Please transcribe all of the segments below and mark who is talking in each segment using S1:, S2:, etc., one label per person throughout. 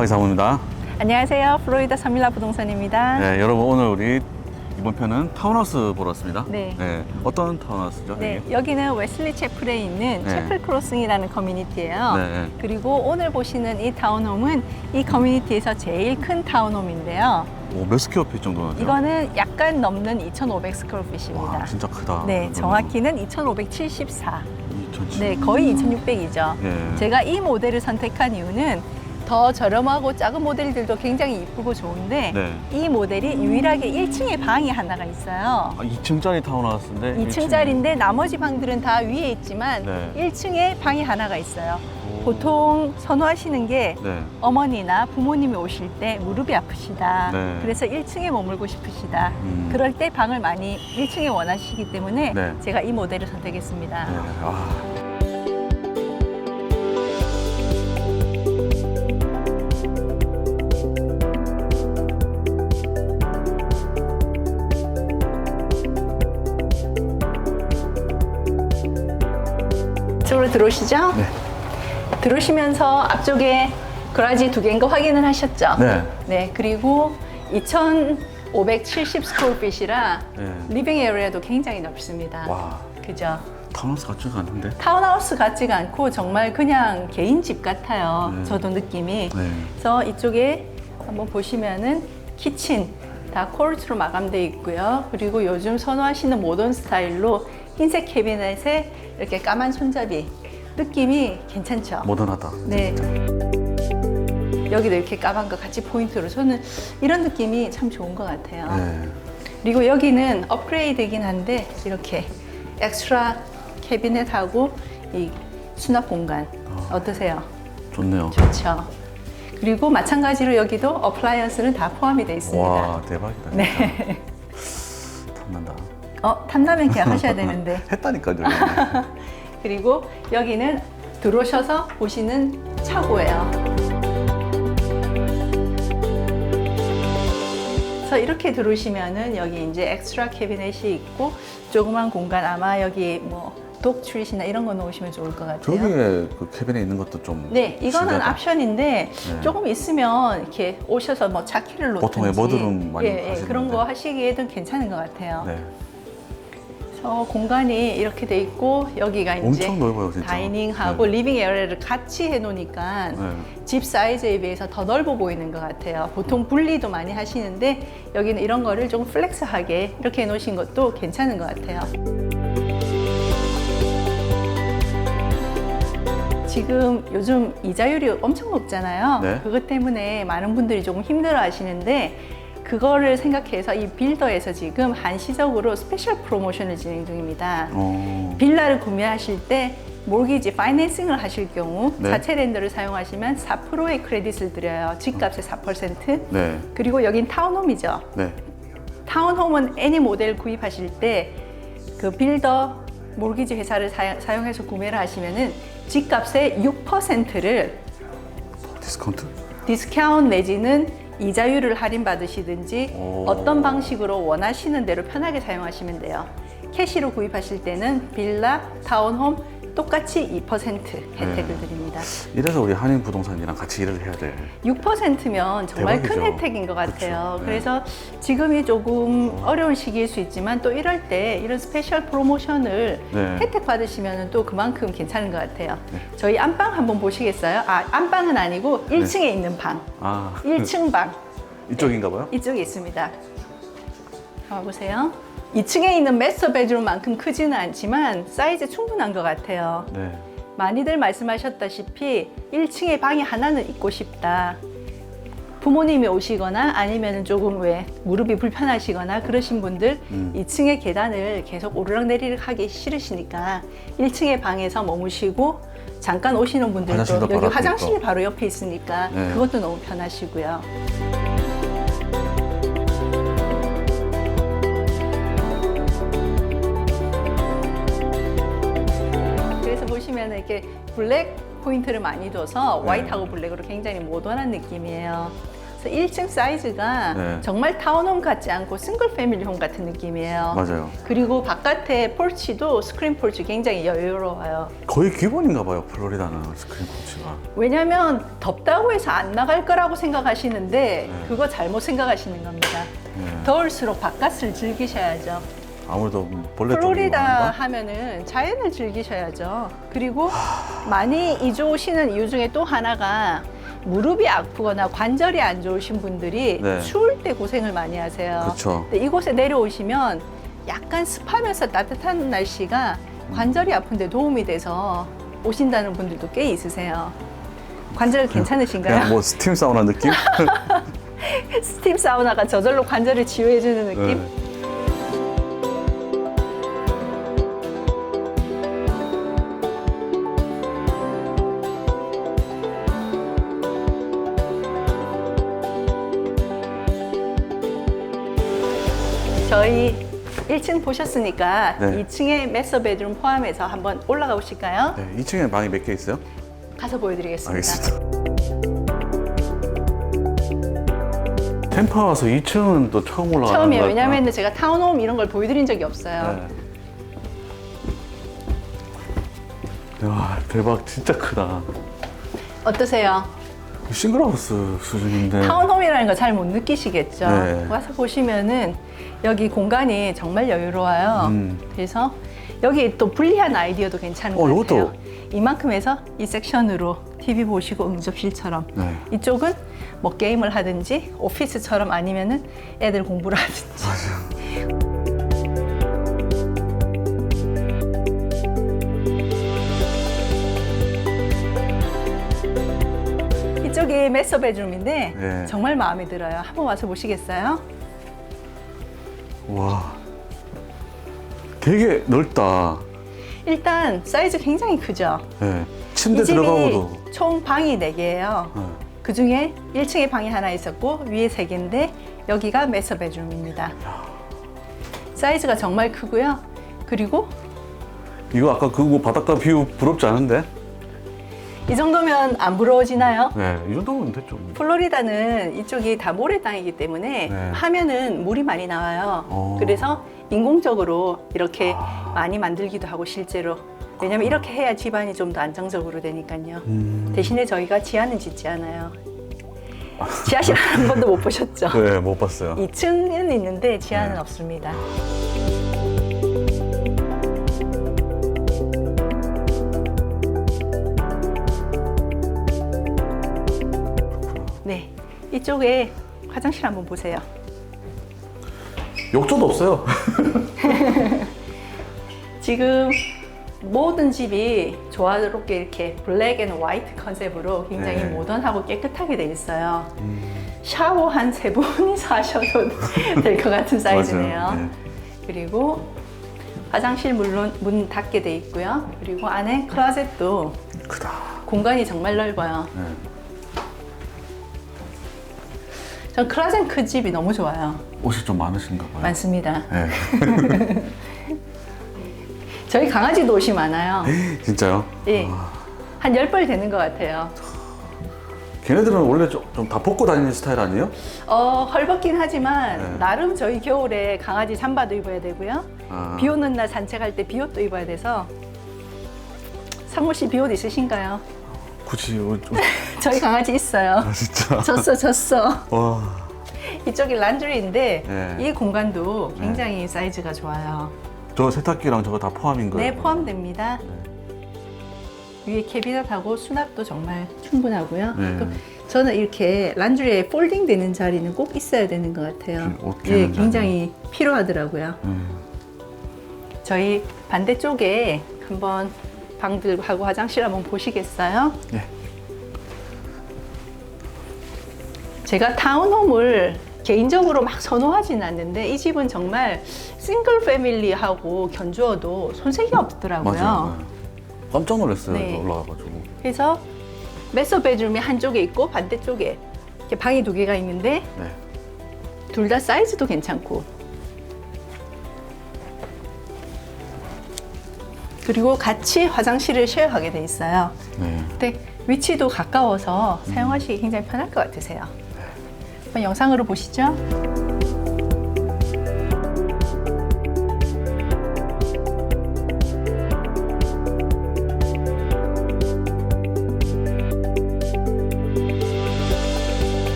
S1: 박 이사모입니다.
S2: 안녕하세요. 플로리다 사밀라 부동산입니다.
S1: 네, 여러분 오늘 우리 이번 편은 타운하우스 보러 왔습니다.
S2: 네.
S1: 어떤 타운하우스죠?
S2: 네,
S1: 여기?
S2: 여기는 웨슬리 채플에 있는
S1: 네.
S2: 채플 크로싱이라는 커뮤니티예요.
S1: 네.
S2: 그리고 오늘 보시는 이 타운홈은 이 커뮤니티에서 제일 큰 타운홈인데요.
S1: 오, 몇 스퀘어 필 정도 나죠?
S2: 이거는 약간 넘는 2,500 스퀘어핏입니다.
S1: 와, 진짜 크다.
S2: 네,
S1: 이거는.
S2: 정확히는 2,574.
S1: 2007.
S2: 네, 거의 2,600이죠.
S1: 예.
S2: 제가 이 모델을 선택한 이유는 더 저렴하고 작은 모델들도 굉장히 이쁘고 좋은데
S1: 네.
S2: 이 모델이 유일하게 1층에 방이 하나가 있어요.
S1: 아, 2층짜리 타운하우스인데
S2: 2층짜리인데 나머지 방들은 다 위에 있지만
S1: 네.
S2: 1층에 방이 하나가 있어요.
S1: 오.
S2: 보통 선호하시는 게
S1: 네.
S2: 어머니나 부모님이 오실 때 무릎이 아프시다.
S1: 네.
S2: 그래서 1층에 머물고 싶으시다.
S1: 음.
S2: 그럴 때 방을 많이 1층에 원하시기 때문에
S1: 네.
S2: 제가 이 모델을 선택했습니다.
S1: 네. 아.
S2: 들어오시죠?
S1: 네.
S2: 들어오시면서 앞쪽에 그라지 두 개인 거 확인을 하셨죠?
S1: 네.
S2: 네, 그리고 2,570 스퀘어핏이라
S1: 네.
S2: 리빙 에리아도 굉장히 넓습니다.
S1: 와,
S2: 그죠?
S1: 타운하우스 같지가 않은데?
S2: 타운하우스 같지가 않고 정말 그냥 개인 집 같아요.
S1: 네.
S2: 저도 느낌이.
S1: 네.
S2: 그래서 이쪽에 한번 보시면은 키친 다 코르트로 마감되어 있고요. 그리고 요즘 선호하시는 모던 스타일로 흰색 캐비넷에 이렇게 까만 손잡이 느낌이 괜찮죠?
S1: 모던하다.
S2: 네. 여기도 이렇게 까만 거 같이 포인트로 저는 이런 느낌이 참 좋은 것 같아요.
S1: 네.
S2: 그리고 여기는 업그레이드이긴 한데 이렇게 엑스트라 캐비넷하고 이 수납 공간
S1: 아.
S2: 어떠세요?
S1: 좋네요.
S2: 좋죠. 그리고 마찬가지로 여기도 어플라이언스는 다 포함이 되어 있습니다.
S1: 와, 대박이다.
S2: 네.
S1: 탐난다.
S2: 어, 탐라면 그냥 하셔야 되는데.
S1: 했다니까요.
S2: 그리고 여기는 들어오셔서 보시는 차고예요. 그래서 이렇게 들어오시면은 여기 이제 엑스트라 캐비넷이 있고 조그만 공간 아마 여기 뭐 독트릿이나 이런 거 놓으시면 좋을 것 같아요.
S1: 저기에 그 캐빈에 있는 것도 좀.
S2: 네, 이거는
S1: 신기하다.
S2: 옵션인데
S1: 네.
S2: 조금 있으면 이렇게 오셔서 뭐 차키를 놓든지
S1: 보통 예, 머드룸 많이
S2: 예, 예,
S1: 하시는데.
S2: 그런 거 하시기에도 괜찮은 것 같아요.
S1: 네.
S2: 그래서 공간이 이렇게 돼 있고 여기가 이제
S1: 엄청 넓어요, 진짜.
S2: 다이닝하고
S1: 네.
S2: 리빙 에어를 같이 해놓으니까
S1: 네.
S2: 집 사이즈에 비해서 더 넓어 보이는 것 같아요. 보통 분리도 많이 하시는데 여기는 이런 거를 좀 플렉스하게 이렇게 해놓으신 것도 괜찮은 것 같아요. 지금 요즘 이자율이 엄청 높잖아요.
S1: 네.
S2: 그것 때문에 많은 분들이 조금 힘들어 하시는데 그거를 생각해서 이 빌더에서 지금 한시적으로 스페셜 프로모션을 진행 중입니다.
S1: 어.
S2: 빌라를 구매하실 때 몰기지 파이낸싱을 하실 경우
S1: 네.
S2: 자체 랜더를 사용하시면 4%의 크레딧을 드려요. 집값의 4%.
S1: 네.
S2: 그리고 여긴 타운홈이죠.
S1: 네.
S2: 타운홈은 애니 모델 구입하실 때 그 빌더 몰기지 회사를 사용, 해서 구매를 하시면은 집값의 6%를
S1: 디스카운트?
S2: 디스카운트 내지는 이자율을 할인 받으시든지
S1: 오.
S2: 어떤 방식으로 원하시는 대로 편하게 사용하시면 돼요. 캐시로 구입하실 때는 빌라, 타운홈 똑같이 2% 혜택을
S1: 네.
S2: 드립니다.
S1: 이래서 우리 한인 부동산이랑 같이 일을 해야 돼.
S2: 6%면 정말 큰
S1: 대박이죠.
S2: 혜택인 것 같아요.
S1: 네.
S2: 그래서 지금이 조금 어 려운 시기일 수 있지만 또 이럴 때 이런 스페셜 프로모션을
S1: 네.
S2: 혜택 받으시면 또 그만큼 괜찮은 것 같아요.
S1: 네.
S2: 저희 안방 한번 보시겠어요? 아, 안방은 아니고 1층에 있는 방.
S1: 아.
S2: 1층 방.
S1: 이쪽인가 봐요?
S2: 이쪽에 있습니다. 가보세요. 2층에 있는 메스터 베드룸만큼 크지는 않지만 사이즈 충분한 것 같아요.
S1: 네.
S2: 많이들 말씀하셨다시피 1층에 방이 하나는 있고 싶다. 부모님이 오시거나 아니면 조금 왜 무릎이 불편하시거나 그러신 분들
S1: 음.
S2: 2층의 계단을 계속 오르락내리락 하기 싫으시니까 1층의 방에서 머무시고 잠깐 오시는 분들도 여기 화장실이. 바로 옆에 있으니까
S1: 네.
S2: 그것도 너무 편하시고요. 이렇게 블랙 포인트를 많이 둬서
S1: 네.
S2: 화이트하고 블랙으로 굉장히 모던한 느낌이에요. 그래서 1층 사이즈가
S1: 네.
S2: 정말 타운홈 같지 않고 싱글 패밀리 홈 같은 느낌이에요.
S1: 맞아요.
S2: 그리고 바깥에 폴치도 스크린 폴치 굉장히 여유로워요.
S1: 거의 기본인가 봐요. 플로리다는 스크린 코치가.
S2: 왜냐하면 덥다고 해서 안 나갈 거라고 생각하시는데
S1: 네.
S2: 그거 잘못 생각하시는 겁니다.
S1: 네.
S2: 더울수록 바깥을 즐기셔야죠.
S1: 아무래도 벌레 쪽이
S2: 플로리다? 하면은 자연을 즐기셔야죠. 그리고 많이 이주 오시는 이유 중에 또 하나가 무릎이 아프거나 관절이 안 좋으신 분들이
S1: 네.
S2: 추울 때 고생을 많이 하세요.
S1: 그쵸.
S2: 근데 이곳에 내려오시면 약간 습하면서 따뜻한 날씨가 관절이 아픈데 도움이 돼서 오신다는 분들도 꽤 있으세요. 관절 괜찮으신가요?
S1: 그냥 뭐 스팀 사우나 느낌?
S2: 스팀 사우나가 저절로 관절을 치유해주는 느낌?
S1: 네.
S2: 1층 보셨으니까
S1: 네.
S2: 2층에 메서 베드룸 포함해서 한번 올라가 보실까요?
S1: 네, 2층에 방이 몇 개 있어요?
S2: 가서 보여드리겠습니다.
S1: 알겠습니다. 템파 와서 2층은 또 처음 올라가는
S2: 처음이에요. 왜냐하면 제가 타운홈 이런 걸 보여드린 적이 없어요.
S1: 네. 와 대박 진짜 크다.
S2: 어떠세요?
S1: 싱글하우스 수준인데.
S2: 타운홈이라는 거 잘 못 느끼시겠죠?
S1: 네.
S2: 와서 보시면은 여기 공간이 정말 여유로워요.
S1: 음.
S2: 그래서 여기 또 불리한 아이디어도 괜찮은
S1: 어,
S2: 것. 같아요. 이만큼 해서 이 섹션으로 TV 보시고 응접실처럼
S1: 네.
S2: 이쪽은 뭐 게임을 하든지 오피스처럼 아니면은 애들 공부를 하든지 이쪽이 메서 베드룸인데
S1: 네.
S2: 정말 마음에 들어요. 한번 와서 보시겠어요?
S1: 와. 되게 넓다.
S2: 일단 사이즈 굉장히 크죠.
S1: 네. 침대
S2: 이 집이
S1: 들어가고도.
S2: 총 방이 4개예요.
S1: 네.
S2: 그 중에 1층에 방이 하나 있었고 위에 3개인데 여기가 메서 베드룸입니다. 사이즈가 정말 크고요. 그리고
S1: 이거 아까 그거 바닷가 뷰 부럽지 않은데?
S2: 이 정도면 안 부러워지나요?
S1: 네, 이 정도면 됐죠.
S2: 플로리다는 이쪽이 다 모래 땅이기 때문에
S1: 네.
S2: 하면은 물이 많이 나와요.
S1: 어.
S2: 그래서 인공적으로 이렇게 많이 만들기도 하고 실제로 왜냐면 이렇게 해야 집안이 좀 더 안정적으로 되니까요.
S1: 음.
S2: 대신에 저희가 지하는 짓지 않아요. 지하실 한 번도 못 보셨죠?
S1: 네, 못 봤어요.
S2: 2층은 있는데 지하는
S1: 네.
S2: 없습니다. 이쪽에 화장실 한번 보세요.
S1: 욕조도 없어요.
S2: 지금 모든 집이 조화롭게 이렇게 블랙 앤 화이트 컨셉으로 굉장히
S1: 네.
S2: 모던하고 깨끗하게 돼 있어요. 샤워 한세 분이서 하셔도 될 것 같은 사이즈네요.
S1: 네.
S2: 그리고 화장실 물론 문 닫게 돼 있고요. 그리고 안에 클로셋도
S1: 크다.
S2: 공간이 정말 넓어요.
S1: 네.
S2: 전 클로셋 큰 집이 너무 좋아요.
S1: 옷이 좀 많으신가 봐요.
S2: 많습니다.
S1: 네.
S2: 저희 강아지도 옷이 많아요.
S1: 진짜요?
S2: 예. 한 10벌 되는 것 같아요.
S1: 걔네들은 원래 좀 다 벗고 다니는 스타일 아니에요?
S2: 어, 헐벗긴 하지만
S1: 네.
S2: 나름 저희 겨울에 강아지 잠바도 입어야 되고요.
S1: 아.
S2: 비 오는 날 산책할 때 비옷도 입어야 돼서 상무 씨 비옷 있으신가요?
S1: 굳이 옷 좀.
S2: 저희 강아지 있어요.
S1: 아, 진짜.
S2: 졌어 졌어.
S1: 와.
S2: 이쪽이 란드리인데
S1: 네.
S2: 이 공간도 굉장히 사이즈가 좋아요.
S1: 저 세탁기랑 저거 다 포함인 거예요?
S2: 네 포함됩니다. 위에 캐비넷하고 수납도 정말 충분하고요.
S1: 네.
S2: 또 저는 이렇게 란드리에 폴딩 되는 자리는 꼭 있어야 되는 것 같아요.
S1: 옷
S2: 예,
S1: 개는
S2: 굉장히 필요하더라고요.
S1: 음.
S2: 저희 반대쪽에 한번 방들하고 화장실 한번 보시겠어요?
S1: 예.
S2: 제가 타운홈을 개인적으로 막 선호하지는 않는데 이 집은 정말 싱글 패밀리하고 견주어도 손색이 없더라고요.
S1: 맞아요. 네. 깜짝 놀랐어요.
S2: 네.
S1: 올라가가지고.
S2: 그래서 메서 베드룸이 한쪽에 있고 반대쪽에 이렇게 방이 두 개가 있는데
S1: 네.
S2: 둘 다 사이즈도 괜찮고 그리고 같이 화장실을 쉐어하게 돼 있어요.
S1: 네.
S2: 근데 위치도 가까워서 사용하시기 굉장히 편할 것 같으세요. 한번 영상으로 보시죠.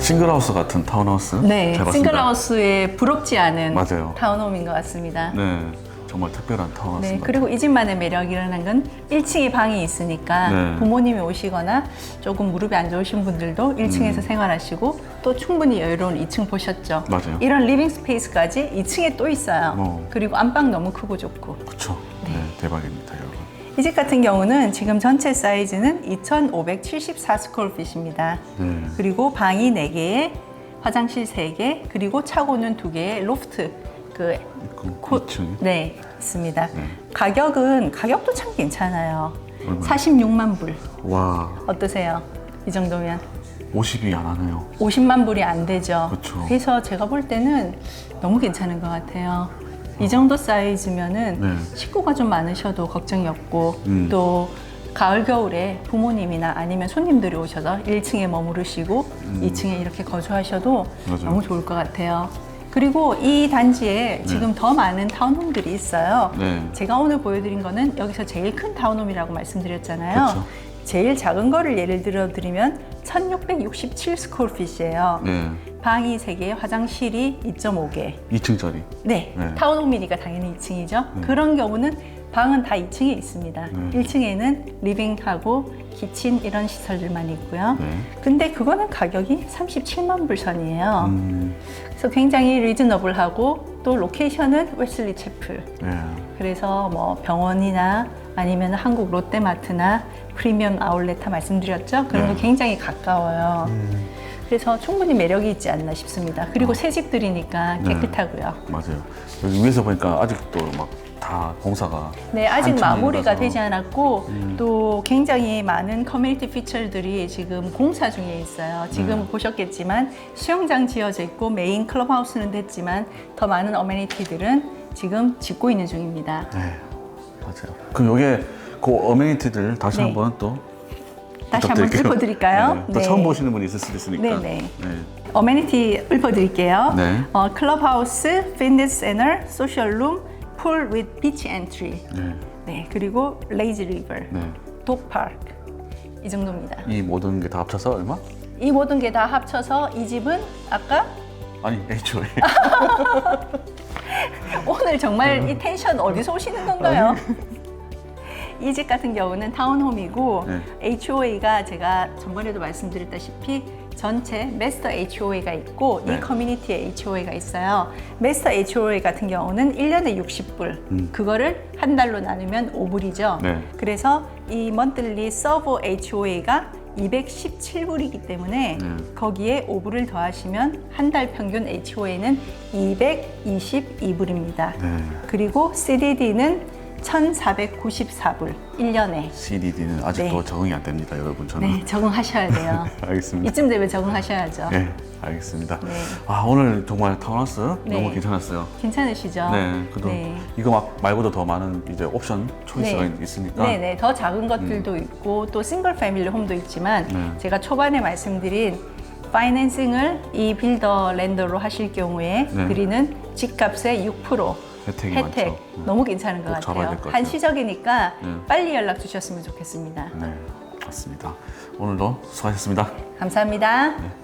S1: 싱글하우스 같은 타운하우스.
S2: 네,
S1: 잘 봤습니다.
S2: 싱글하우스에 부럽지 않은
S1: 맞아요.
S2: 타운홈인 것 같습니다.
S1: 네, 정말 특별한
S2: 네,
S1: 타운하우스입니다.
S2: 그리고 이 집만의 매력이라는 건 1층에 방이 있으니까
S1: 네.
S2: 부모님이 오시거나 조금 무릎이 안 좋으신 분들도 1층에서 생활하시고 또 충분히 여유로운 2층 보셨죠?
S1: 맞아요.
S2: 이런 리빙 스페이스까지 2층에 또 있어요.
S1: 어.
S2: 그리고 안방 너무 크고 좋고.
S1: 그렇죠. 네. 대박입니다, 여러분.
S2: 이 집 같은 경우는 지금 전체 사이즈는 2,574 스퀘어핏입니다.
S1: 네.
S2: 그리고 방이 4개, 화장실 3개, 그리고 차고는 2개의 로프트 그
S1: 그
S2: 코-
S1: 2층.
S2: 네, 있습니다.
S1: 네.
S2: 가격은 가격도 참 괜찮아요.
S1: 얼마요?
S2: 46만 불.
S1: 와,
S2: 어떠세요? 이 정도면
S1: 50이 안 하네요.
S2: 50만 불이 안 되죠.
S1: 그쵸.
S2: 래서 제가 볼 때는 너무 괜찮은 것 같아요. 이 정도 사이즈면은
S1: 네.
S2: 식구가 좀 많으셔도 걱정이 없고
S1: 음.
S2: 또 가을 겨울에 부모님이나 아니면 손님들이 오셔서 1층에 머무르시고 2층에 이렇게 거주하셔도
S1: 음. 맞아요.
S2: 너무 좋을 것 같아요. 그리고 이 단지에 지금 더 많은 타운홈들이 있어요.
S1: 네.
S2: 제가 오늘 보여드린 거는 여기서 제일 큰 타운홈이라고 말씀드렸잖아요.
S1: 그쵸.
S2: 제일 작은 거를 예를 들어 드리면 1667 스퀘어핏이에요.
S1: 네.
S2: 방이 3개, 화장실이 2.5개.
S1: 2층짜리.
S2: 네,
S1: 네.
S2: 타운홈이니까 당연히 2층이죠. 그런 경우는 방은 다 2층에 있습니다.
S1: 네.
S2: 1층에는 리빙하고 키친 이런 시설들만 있고요.
S1: 네.
S2: 근데 그거는 가격이 37만 불 선이에요.
S1: 음,
S2: 그래서 굉장히 리즈너블하고 또 로케이션은 웨슬리 채플.
S1: 네.
S2: 그래서 뭐 병원이나 아니면 한국 롯데마트나 프리미엄 아울렛 말씀드렸죠. 그런 거
S1: 네.
S2: 굉장히 가까워요.
S1: 음,
S2: 그래서 충분히 매력이 있지 않나 싶습니다. 그리고
S1: 어.
S2: 새 집들이니까
S1: 네.
S2: 깨끗하고요.
S1: 맞아요. 여기 위에서 보니까 아직도 막 다 공사가
S2: 네, 아직
S1: 한참
S2: 마무리가
S1: 일어나서.
S2: 되지 않았고
S1: 음.
S2: 또 굉장히 많은 커뮤니티 피처들이 지금 공사 중에 있어요. 지금
S1: 네.
S2: 보셨겠지만 수영장 지어져 있고 메인 클럽하우스는 됐지만 더 많은 어메니티들은 지금 짓고 있는 중입니다.
S1: 네, 맞아요. 그럼 여기에 그 어메니티들 다시
S2: 네.
S1: 한번 또
S2: 다시 한번
S1: 부탁드릴게요.
S2: 읊어드릴까요?
S1: 네, 또
S2: 네.
S1: 처음 보시는 분이 있을 수도 있으니까.
S2: 네, 네. 어메니티 읊어드릴게요.
S1: 네.
S2: 어, 클럽하우스, 피트니스 센터, 소셜룸, 풀 with 비치 엔트리.
S1: 네.
S2: 네, 그리고 레이지 리버,
S1: 네.
S2: 독파크. 이 정도입니다.
S1: 이 모든 게 다 합쳐서 얼마?
S2: 이 모든 게 다 합쳐서 이 집은 아까
S1: 아니, HOA.
S2: 오늘 정말 이 텐션 어디서 오시는 건가요? 이 집 같은 경우는 타운홈이고 HOA가 제가 전번에도 말씀드렸다시피 전체 메스터 HOA가 있고
S1: 네.
S2: 이 커뮤니티에 HOA가 있어요. 메스터 HOA 같은 경우는 1년에 60불.
S1: 음.
S2: 그거를 한 달로 나누면 5불이죠.
S1: 네.
S2: 그래서 이 먼틀리 서버 HOA가 217불이기 때문에
S1: 네.
S2: 거기에 5불을 더하시면 한 달 평균 HOA는 222불입니다.
S1: 네.
S2: 그리고 CDD는 1,494불 1년에.
S1: CDD는 아직도
S2: 네.
S1: 적응이 안 됩니다, 여러분. 저는.
S2: 네, 적응하셔야 돼요.
S1: 알겠습니다.
S2: 이쯤 되면 적응하셔야죠.
S1: 네, 알겠습니다.
S2: 네.
S1: 아, 오늘 정말 타운하우스
S2: 네.
S1: 너무 괜찮았어요.
S2: 괜찮으시죠?
S1: 네, 그래도
S2: 네.
S1: 이거 막 말고도 더 많은 이제 옵션 초이스가
S2: 네.
S1: 있으니까.
S2: 네 네 더 작은 것들도 있고 또 싱글 패밀리 홈도 있지만
S1: 네.
S2: 제가 초반에 말씀드린 파이낸싱을 이 빌더 랜더로 하실 경우에
S1: 네.
S2: 드리는 집값의 6%
S1: 혜택이
S2: 혜택
S1: 많죠. 네.
S2: 너무 괜찮은 것 같아요.
S1: 될것 같아요.
S2: 한시적이니까
S1: 네.
S2: 빨리 연락 주셨으면 좋겠습니다.
S1: 네, 맞습니다. 오늘도 수고하셨습니다.
S2: 감사합니다.
S1: 네.